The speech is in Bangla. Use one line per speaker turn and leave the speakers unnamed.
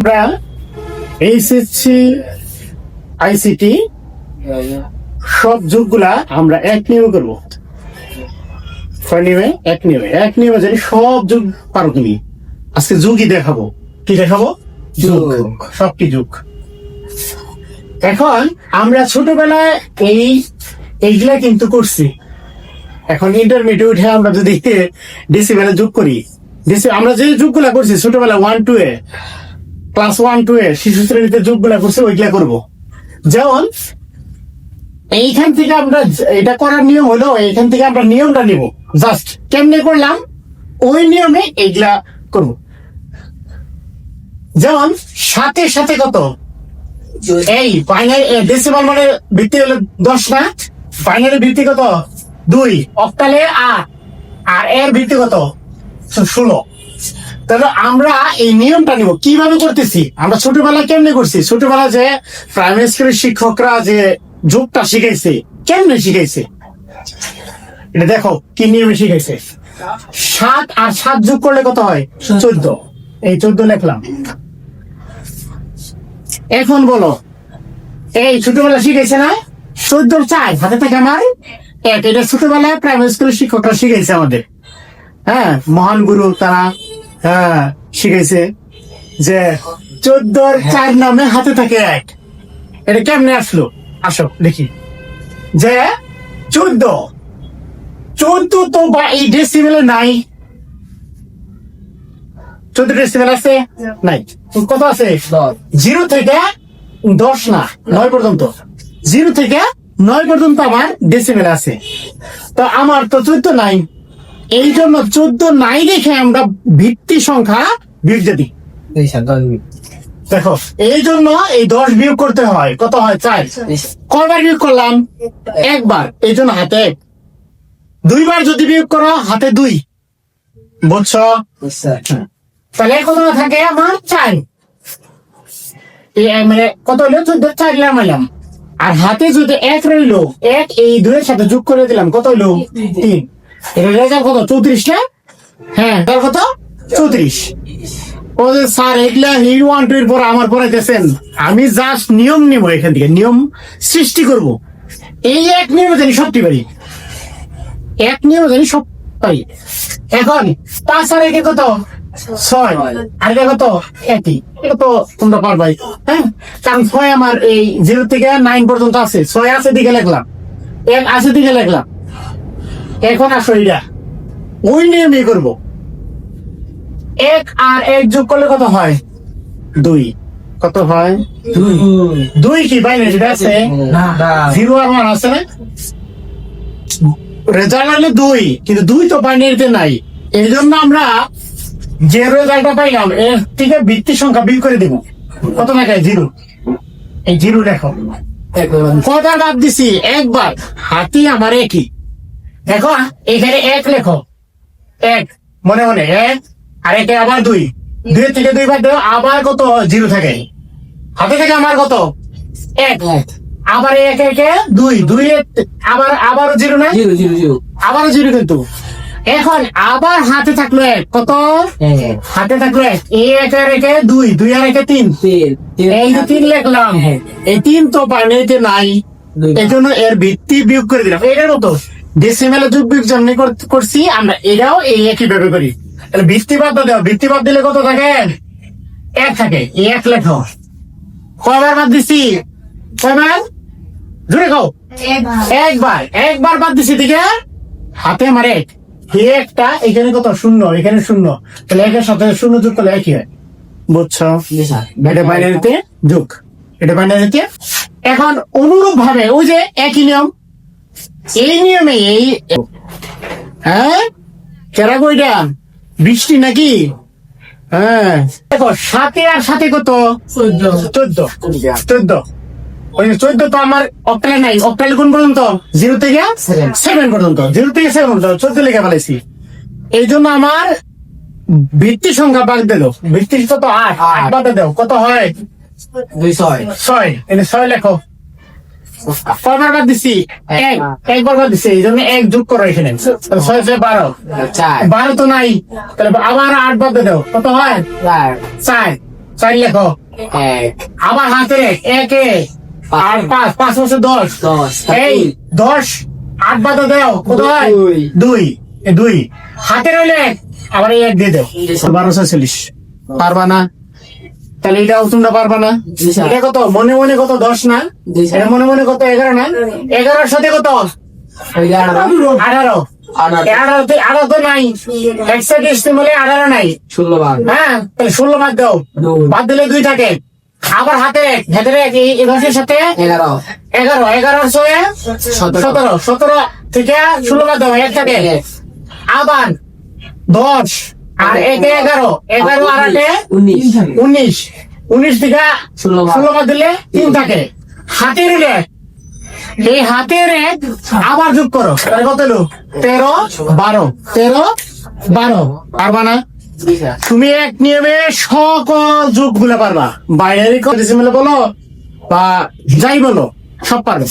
আমরা এইচএসসি আইসিটি সব যুগগুলা আমরা এক করব। এক এক সব যুগ পারো তুমি। আজকে যুগই দেখাবো। কি দেখাবো? যুগ।
যুগ।
সবটি যুগ। এখন আমরা ছোটবেলায় এই, এইগুলা কিন্তু করছি। এখন ইন্টারমিডিয়েট উঠে আমরা যদি ডিসিবেলে যোগ করি। ডিসি আমরা যে যুগগুলা করছি ছোটবেলা ওয়ান টু এ ক্লাস ওয়ান টু এ শিশু শ্রেণীতে যুগগুলা করছি, ওইগুলা করব। যেমন, এইখান থেকে আমরা এটা করার নিয়ম হলো, এইখান থেকে আমরা নিয়মটা নিব। জাস্ট কেমনে করলাম? ওই নিয়মে এইগুলা করব। যেমন, সাথে সাথে কত? এই বাইনারি ডেসিমাল মানে ভিত্তি হলো দশ না বাইনারি ভিত্তি কত? দুই। অক্টালে আট। আর এর ভিত্তি কত? ষোলো। তাহলে আমরা এই নিয়মটা নিব। কীভাবে করতেছি? আমরা ছোটবেলা কেমনে করছি? ছোটবেলা যে প্রাইমারি স্কুলের শিক্ষকরা যে যোগটা শিখাইছে, কেমনে শিখাইছে? এটা দেখো, কি নিয়মে শিখাইছে? সাত আর সাত যোগ করলে কত হয়? চোদ্দ। এই চোদ্দ লিখলাম। এখন বলো, এই ছোটবেলা শিখাইছে না? চোদ্দ চার, হাতে থাকে আমার এক। এটা ছোটবেলায় প্রাইমারি স্কুলের শিক্ষকরা শিখাইছে আমাদের। হ্যাঁ মহান গুরু তারা হ্যাঁ শিখাইছে যে চোদ্দর চার নামে হাতে থাকে এক। এটা কেমনে আসলো? আসো দেখি। যে চোদ্দ। চোদ্দ তো বা এই ডেসিমেলে নাই। চোদ্দ ডেসিমেল আছে? নাই। কত আছে? জিরো থেকে দশ না নয় পর্যন্ত। জিরো থেকে নয় পর্যন্ত আমার ডেসিমেল আছে। তো আমার তো চোদ্দ নাই। এই জন্য চোদ্দ নাই দেখে আমরা ভিত্তি সংখ্যা বিয়োগ দিই। দেখো এই জন্য এই দশ বিয়োগ করতে হয় কত হয়? চার। কয়বার বিয়োগ করলাম? একবার। এই জন্য হাতে এক। দুইবার যদি বিয়োগ করো হাতে দুই। বুঝছ? তাহলে কত থাকে? আমার চার। মানে কত হলো? চোদ্দ চার নামাইলাম আর হাতে যদি এক রইল এক এই দুইয়ের সাথে যোগ করে দিলাম কত হইল তিন। এটা রেজাল্ট কত? চৌত্রিশ না? হ্যাঁ কত? চৌত্রিশ। ও যে স্যার, এগুলা ওয়ান টু এর পর আমার আমি জাস্ট নিয়ম নিব এখান থেকে, নিয়ম সৃষ্টি করব। এই এক নিয়মে জানি সবটি পারি। এক নিয়মে জানি সব পারি। এখন, পাঁচ আর একে কত? ছয়। আর এটা কত? একই। এটা তো তোমরা পারবাই হ্যাঁ? কারণ ছয় আমার এই জিরো থেকে নাইন পর্যন্ত আছে। ছয় আছে দিকে লেখলাম। এক আছে দিকে লিখলাম। এখন আসো এটা ওই নিয়মই করব। এক আর এক যোগ করলে কত হয়? দুই। কত হয়? দুই। কি? বাইরে যেটা আছে? জিরো আর ওয়ান আছে না? রেজাল্ট হলো দুই কিন্তু দুই তো বাইনারিতে নাই। এই জন্য আমরা যে রেজাল্টটা পাইলাম এর থেকে ভিত্তি সংখ্যা বিল করে দিব। কত টাকায় জিরো। এই জিরো দেখো। কটা বাদ দিছি? একবার। হাতি আমার একই দেখো এখানে এক লেখো। এক মনে মনে এক আর একে আবার দুই। দুই থেকে দুই বাদ দেবো আবার কত? জিরো থাকে। হাতে থেকে আমার কত? এক। আবার এক একে দুই। দুই আবার আবারও জিরো না?
Zero zero zero.
আবারও জিরো কিন্তু। এখন আবার হাতে থাকল এক। কত? হাতে থাকল এক। এই এক আর একে দুই দুই আর একে তিন। এই যে তিন লিখলাম। এই তিন তো বাইনারিতে নাই। এই জন্য এর ভিত্তি বিয়োগ করে দিলাম। এটার মতো ডেসিমেলে যোগ বিয়োগ যেমনি করছি আমরা এটাও এই একই ভাবে করি। তাহলে ভিত্তি বাদ দাও ভিত্তি বাদ দিলে কত থাকে? এক থাকে এই এক লেখো। কয়বার বাদ দিছি? কয়বার? জুড়ে খাও একবার। একবার বাদ দিছি দিকে। হাতে আমার এক। একটা এখানে কত? শূন্য এখানে শূন্য। তাহলে একের সাথে শূন্য যোগ করলে একই হয়। বুঝছ? এটা বাইনারিতে যোগ। এটা বাইনারিতে এখন অনুরূপ ভাবে ওই যে একই নিয়ম এই নিয়মে এই হ্যাঁ? কেরা কইটা বৃষ্টি নাকি? হ্যাঁ। দেখো সাথে আর সাথে কত? চোদ্দ। চোদ্দ। ওই চোদ্দ তো আমার অক্টালে নাই। অক্টালে কোন পর্যন্ত জিরো থেকে সেভেন পর্যন্ত। জিরো থেকে সেভেন পর্যন্ত। চোদ্দ লেখা এই জন্য আমার ভিত্তি সংখ্যা বাদ দিল। ভিত্তি কত আট। বাদ দাও কত হয়?
দুই ছয়।
ছয়। এনে ছয় লেখো। কয়বার দিছি এক একবার বাদ দিছি এই জন্য এক যোগ করো এখানে। ছয় ছয় বারো। বারো তো নাই। তাহলে আবার আট বাদ দাও। কত হয়?
চার।
চার। লেখো। আবার হাতে রেখ একে আর পাঁচ। পাঁচ বছর দশ।
দশ
এই দশ আট বাদে দাও। কত হয়।
দুই।
দুই। হাতে রইলে আবার এক দিয়ে দাও। বারোশো চল্লিশ পারবা না? তাহলে এটাও তোমরা পারবা না? এটা কত? মনে মনে কত? দশ না? এটা মনে মনে কত? এগারো না? এগারোর সাথে কত? আঠারো।
আঠারো।
তো- নাই। একসাথে ইস্তেমালে আঠারো নাই।
ষোলো বার
হ্যাঁ তাহলে ষোলো বাদ দাও। বাদ দিলে দুই থাকে। আবার হাতে হাতে সাথে
এগারো।
এগারো। এগারো ছয়
সতেরো।
সতেরো। থেকে ষোলো বাদ দাও এক থাকে। আবার দশ। আর একে এগারো। এগারো আর আটে
উনিশ।
উনিশ। উনিশ থেকে
ষোলো
দিলে তিন থাকে। হাতের এই হাতের আবার যোগ করো। তাহলে কত হলো? তেরো বারো। তেরো বারো। পারবা না? তুমি এক নিয়মে সকল যুগগুলা পারবা। বাইরের ডেসিমেলে বলো বা যাই বলো সব পারবে।